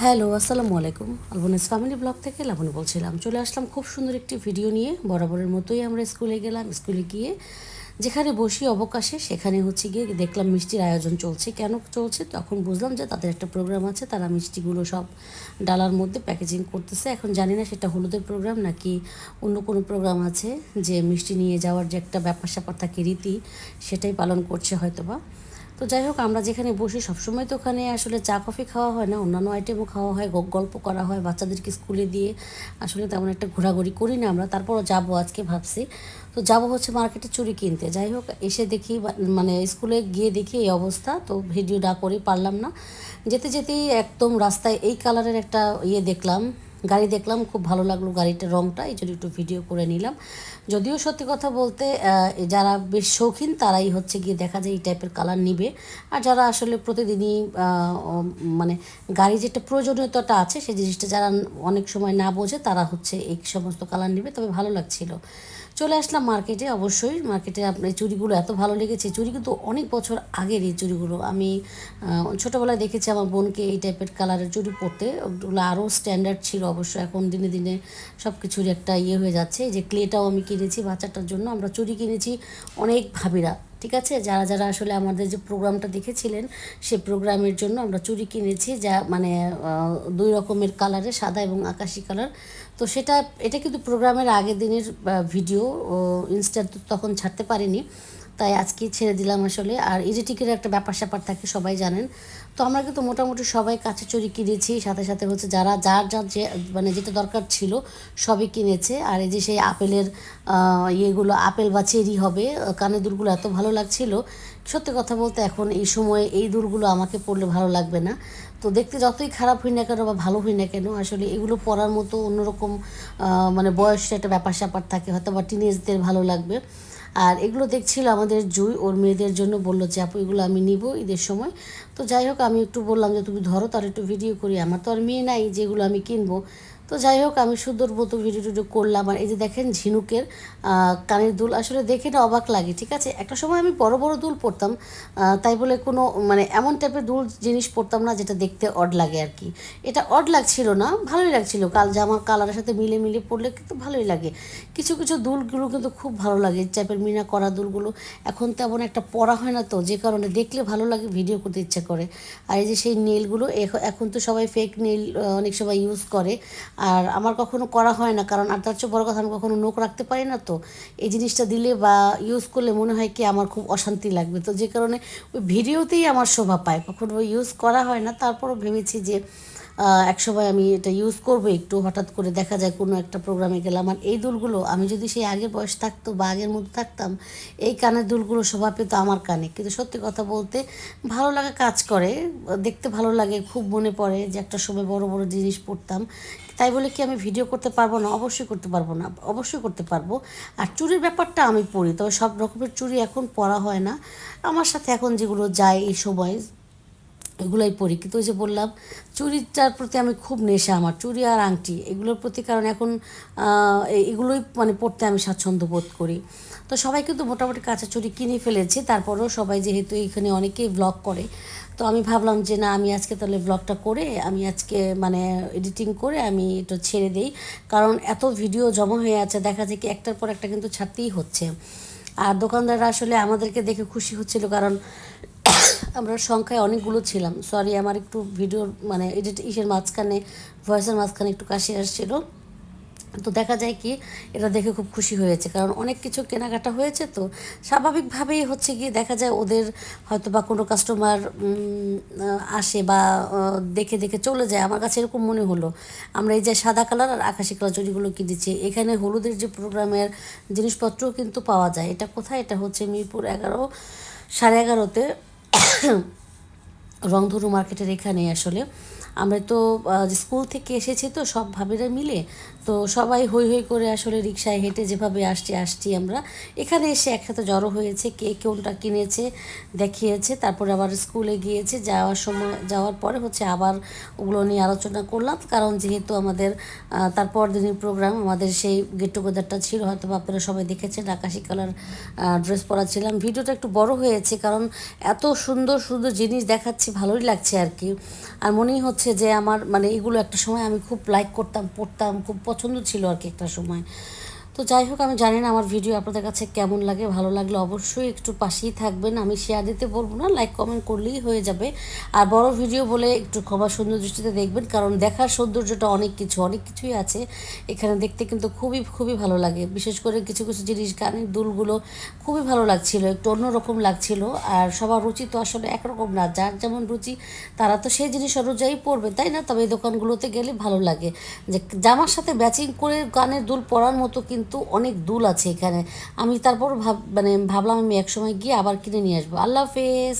Hello, আসসালামু আলাইকুম। আলবনিস family blog থেকে লাবণী বলছিলাম। চলে আসলাম খুব সুন্দর একটি ভিডিও নিয়ে। বরাবরের মতোই আমরা স্কুলে গেলাম, স্কুলে গিয়ে যেখানে বসি অবকাশে, সেখানে হচ্ছে গিয়ে দেখলাম মিষ্টির আয়োজন চলছে। কেন চলছে? তখন বুঝলাম যে তাদের একটা প্রোগ্রাম আছে, তারা মিষ্টিগুলো সব ডালার মধ্যে প্যাকেজিং করতেছে। এখন জানি না সেটা হলুদের প্রোগ্রাম নাকি অন্য কোনো প্রোগ্রাম আছে, যে মিষ্টি নিয়ে যাওয়ার যে একটা ব্যাপার স্যাপার থাকে, রীতি, সেটাই পালন করছে হয়তোবা। তো যাই হোক, আমরা যেখানে বসি সবসময় তো ওখানে আসলে চা, কফি খাওয়া হয় না। অন্যান্য আইটেমও খাওয়া হয় গল্প করা হয় বাচ্চাদেরকে স্কুলে দিয়ে। আসলে তেমন একটা ঘোরাঘুরি করি না আমরা। তারপরও যাব আজকে ভাবছি। তো যাব হচ্ছে মার্কেটে চুরি কিনতে। যাই হোক, এসে দেখি মানে স্কুলে গিয়ে দেখি এই অবস্থা। তো ভিডিও না করেই পারলাম না। যেতে যেতেই একদম রাস্তায় এই কালারের একটা ইয়ে দেখলাম। গাড়ি দেখলাম, খুব ভালো লাগল গাড়িটার রঙটা এই জন্য একটু ভিডিও করে নিলাম। যদিও সত্যি কথা বলতে যারা বেশ শৌখিন, তারাই হচ্ছে গিয়ে দেখা যায় এই টাইপের কালার নিবে। আর যারা আসলে প্রতিদিনই মানে গাড়ি যেটা প্রয়োজনীয়তাটা আছে, সেই জিনিসটা যারা অনেক সময় না বোঝে, তারা হচ্ছে এই সমস্ত কালার নিবে। তবে ভালো লাগছিল। চলে আসলাম মার্কেটে। অবশ্যই মার্কেটে আপনার চুড়িগুলো এত ভালো লেগেছে, চুড়ি কিন্তু অনেক বছর আগের এই চুড়িগুলো। আমি ছোটোবেলায় দেখেছি আমার বোনকে এই টাইপের কালারের চুড়ি পরতে। ওগুলো আরও স্ট্যান্ডার্ড ছিল অবশ্য, এখন দিনে দিনে সব কিছুর একটা ইয়ে হয়ে যাচ্ছে। যে ক্লেটাও আমি কিনেছি বাচ্চাটার জন্য, আমরা চুড়ি কিনেছি অনেক ভাবিরা। ঠিক আছে? যারা যারা আসলে আমাদের যে প্রোগ্রামটা দেখেছিলেন, সে প্রোগ্রামের জন্য আমরা চুরি কিনেছি যা মানে দুই রকমের কালারে, সাদা এবং আকাশি কালার। তো সেটা, এটা কিন্তু প্রোগ্রামের আগের দিনের ভিডিও ইনস্টা তখন ছাড়তে পারিনি। তাই আজকে ছেড়ে দিলাম আসলে। আর এডিটিকের একটা ব্যাপার স্যাপার থাকে, সবাই জানেন। তো আমরা কিন্তু মোটামুটি সবাই কাছে চুরি কিনেছি, সাথে সাথে হচ্ছে যারা, যার যার যে মানে যেটা দরকার ছিল সবই কিনেছে। আর এই যে সেই আপেলের ইয়েগুলো, আপেল বা চেরি হবে কানের দুলগুলো এত ভালো লাগছিল। সত্যি কথা বলতে এখন এই সময়ে এই দুলগুলো আমাকে পড়লে ভালো লাগবে না। তো দেখতে যতই খারাপ হই না কেন বা ভালো হই না কেন, আসলে এগুলো পরার মতো অন্যরকম মানে বয়সের একটা ব্যাপার স্যাপার থাকে হয়তো বা টিনেজদের ভালো লাগবে। আর এগুলো দেখছিল আমাদের জুই, ওর মেয়েদের জন্য বলল যে, আপু, এগুলো আমি নিব ঈদের সময়। তো যাই হোক, আমি একটু বললাম যে, তুমি ধরো তার একটু ভিডিও করি। আমার তো আর মেয়ে নাই, যেগুলো আমি কিনবো। তো যাই হোক, আমি সুন্দর মতো ভিডিও টিডিও করলাম। আর এই যে দেখেন ঝিনুকের কানের দুল, আসলে দেখে না অবাক লাগে, ঠিক আছে? একটা সময় আমি বড় বড় দুল পরতাম তাই বলে কোনো মানে এমন টাইপের দুল জিনিস পরতাম না যেটা দেখতে অড লাগে আর কি। এটা অড লাগছিল না, ভালোই লাগছিল। কাল জামার কালারের সাথে মিলে মিলে পরলে কিন্তু ভালোই লাগে। কিছু কিছু দুলগুলো কিন্তু খুব ভালো লাগে টাইপের মিনা করা দুলগুলো। এখন তেমন একটা পরা হয় না তো, যে কারণে দেখলে ভালো লাগে ভিডিও করতে ইচ্ছা করে। আর এই যে সেই নেলগুলো এখ- এখন তো সবাই ফেক নেল অনেক সবাই ইউজ করে। আর আমার কখনো করা হয় না, কারণ আর তার চেয়ে বড় কথা আমি কখনো নোখ রাখতে পারি না তো। এই জিনিসটা দিলে বা ইউজ করলে মনে হয় কি আমার খুব অশান্তি লাগবে। তো যে কারণে ওই ভিডিওতেই আমার শোভা পায়। কখনো ইউজ করা হয় না, তারপরও ভেবেছি যে আহ, এক সময় আমি এটা ইউজ করব একটু হঠাৎ করে দেখা যায় কোনো একটা প্রোগ্রামে গেলাম আর এই দুলগুলো আমি যদি সেই আগের বয়স থাকতো বা আগের মধ্যে থাকতাম এই কানের দুলগুলো শোভা পেত আমার কানে। কিন্তু সত্যি কথা বলতে ভালো লাগা কাজ করে দেখতে ভালো লাগে খুব মনে পড়ে যে একটা সময় বড় বড় জিনিস পড়তাম। তাই বলে কি আমি ভিডিও করতে পারব না? অবশ্যই করতে পারব না অবশ্যই করতে পারব। আর চুরির ব্যাপারটা আমি পড়ি তবে সব রকমের চুরি এখন পরা হয় না। আমার সাথে এখন যেগুলো যায় এই সময় এগুলোই পড়ি কিন্তু ওই যে বললাম চুরিটার প্রতি আমি খুব নেশা আমার, চুরি আর আংটি, এগুলোর প্রতি কারণ এখন এগুলোই মানে পড়তে আমি স্বাচ্ছন্দ্য বোধ করি। তো সবাই কিন্তু মোটামুটি কাঁচা চুরি কিনে ফেলেছে, তারপরেও সবাই যেহেতু এখানে অনেকেই ব্লগ করে, তো আমি ভাবলাম যে না, আমি আজকে তাহলে ব্লগটা করে, আমি আজকে মানে এডিটিং করে আমি এটা ছেড়ে দিই, কারণ এত ভিডিও জমা হয়ে আছে, দেখা যায় কি একটার পর একটা কিন্তু ছাড়তেই হচ্ছে। আর দোকানদাররা আসলে আমাদেরকে দেখে খুশি হচ্ছিল, কারণ আমরা সংখ্যায় অনেকগুলো ছিলাম। সরি আমার একটু ভিডিওর মানে এডিট ইসের মাঝখানে ভয়েসের মাঝখানে একটু কাশি আসছিল। তো দেখা যায় কি, এটা দেখে খুব খুশি হয়েছে। কারণ অনেক কিছু কেনাকাটা হয়েছে তো, স্বাভাবিকভাবেই হচ্ছে গিয়ে দেখা যায় ওদের হয়তো বা কোনো কাস্টমার আসে বা দেখে দেখে চলে যায়। আমার কাছে এরকম মনে হলো। আমরা এই যে সাদা কালার আর আকাশি কালার চুরিগুলো কিনেছি এখানে হলুদের যে প্রোগ্রামের জিনিসপত্রও কিন্তু পাওয়া যায়। এটা কোথায়? এটা হচ্ছে মিরপুর এগারো, সাড়ে এগারোতে রংধনু মার্কেটের এখানে আসলে আমরা তো স্কুল থেকে এসেছি তো সব ভাবিরা মিলে, তো সবাই হই হই করে আসলে রিক্সায় হেঁটে যেভাবে আসছি আসছি আমরা। এখানে এসে একসাথে জড়ো হয়েছে, কে কোনটা কিনেছে দেখিয়েছে, তারপরে আবার স্কুলে গিয়েছে, যাওয়ার সময়, যাওয়ার পরে হচ্ছে আবার ওগুলো নিয়ে আলোচনা করলাম। কারণ যেহেতু আমাদের তারপর দিনের প্রোগ্রাম আমাদের সেই গেট টুগেদারটা ছিল, হয়তো আপনারা সবাই দেখেছেন, আকাশি কালার ড্রেস পরা ছিলাম ভিডিওটা একটু বড় হয়েছে, কারণ এত সুন্দর সুন্দর জিনিস দেখাচ্ছি, ভালোই লাগছে আর কি। আর মনেই হচ্ছে হচ্ছে যে আমার মানে এগুলো একটা সময় আমি খুব লাইক করতাম, পড়তাম, খুব পছন্দ ছিল আর কি একটা সময়। তো যাই হোক, আমি জানি না আমার ভিডিও আপনাদের কাছে কেমন লাগে, ভালো লাগলে অবশ্যই একটু পাশেই থাকবেন। আমি শেয়ার দিতে বলব না লাইক কমেন্ট করলেই হয়ে যাবে। আর বড় ভিডিও বলে একটু ক্ষমা সুন্দর দৃষ্টিতে দেখবেন, কারণ দেখার সৌন্দর্যটা অনেক কিছু, অনেক কিছুই আছে। এখানে দেখতে কিন্তু খুবই খুবই ভালো লাগে। বিশেষ করে কিছু কিছু জিনিস, গানের দুলগুলো খুবই ভালো লাগছিল, একটু অন্যরকম লাগছিল। আর সবার রুচি তো আসলে একরকম না, যার যেমন রুচি, তারা তো সেই জিনিস অনুযায়ী পড়বে, তাই না? তবে এই দোকানগুলোতে গেলে ভালো লাগে। যে জামার সাথে ব্যাচিং করে গানের দুল পরার মতো কিন্তু অনেক দুল আছে এখানে। আমি তারপর ভাব মানে ভাবলাম আমি একসময় গিয়ে আবার কিনে নিয়ে আসব। আল্লাহ হাফেজ।